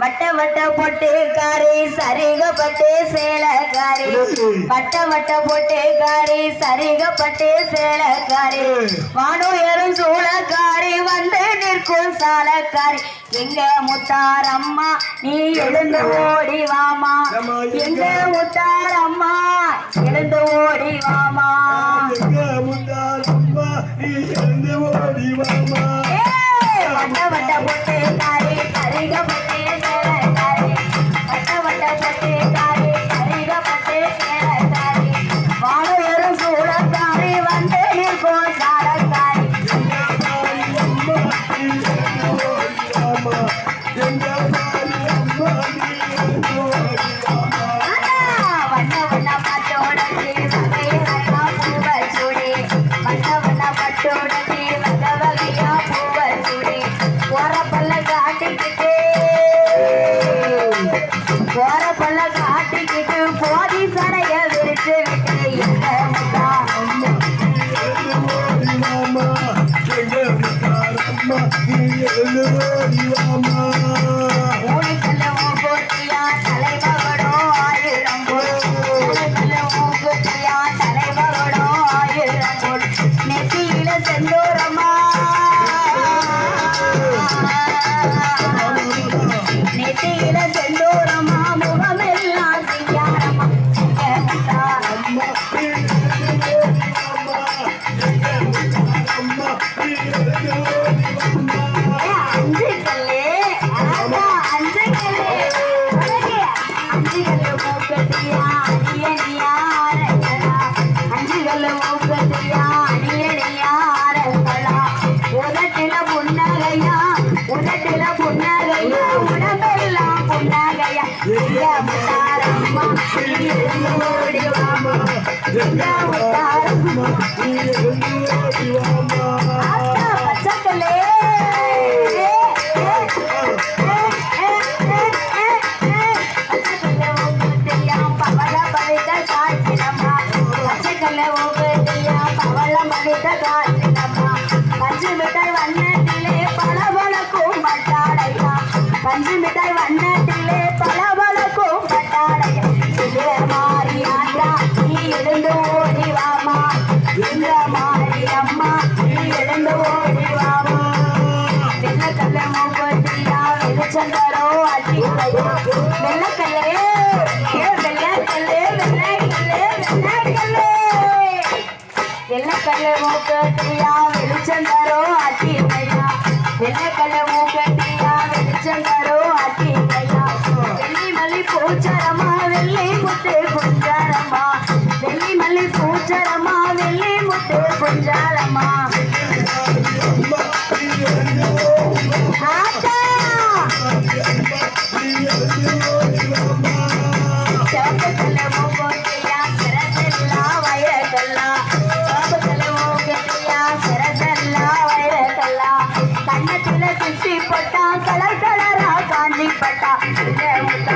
வட்ட வட்ட பொட்டுக்காரி சரிகப்பட்டு சேலக்காரி. வட்ட வட்ட பொட்டுக்காரி சரிகப்பட்டு சேலக்காரி. வானுயரும் சூளக்காரி வந்து நிற்கும் சாலக்காரி. எங்க முத்தாரம்மா நீ எழுந்து ஓடி வாமா. எங்க? முத்தாரம்மா எழுந்து ஓடி வாமா. ஏய், ஓரப்பல்ல காட்டிக்கிட்டு போதி சடைய விரிச்சு விட்டு எங்க முத்தா ஊழிக்கல்ல மூக்குத்தியா தலைமகடோ ஆயிரம் போல். ஊழிக்கல்ல மூக்குத்தியா தலைமகடோ ஆயிரம் போல். நெத்தியில செந்தூரமா. நெத்தியில செந்தூரமா முகமெல்லாம் சிங்காரமா அஞ்சு கல்லு அஞ்சு கல்லு அஞ்சு கல்லு மூக்கத்தியா அடியடியா அஞ்சு கல்லு மூக்கத்தியா அடியடியா உதட்டில புன்னகையா உடம்பெல்லாம் புன்னகையா எங்க முத்தாரம்மா நீ எழுந்து ஓடி வாமா எங்க முத்தாரம்மா ஆத்தா பச்சைக்கல்லு பஞ்சு மிட்டாய் வண்ணத்திலே பளபளக்கும் ಚಂದರೋ ಅಜ್ಜಿ ಬೆಲ್ಲ ಕಲ್ಲೇ ಬೆಲ್ಲ ಕಲ್ಲೇ ಬೆಲ್ಲ ಕಲ್ಲೇ ಬೆಲ್ಲ ಕಲ್ಲೇ ಬೆಲ್ಲ ಕಲ್ಲೇ ಮೂಕ ತಿಯಾ ಬೆಲ್ಲ ಚಂದರೋ ಅಜ್ಜಿ ಬೆಲ್ಲ ಕಲ್ಲೇ ಮೂಕ கண்ணத்துல சுத்தி பட்டா கலர் கலரா காஞ்சி பட்டா. இந்த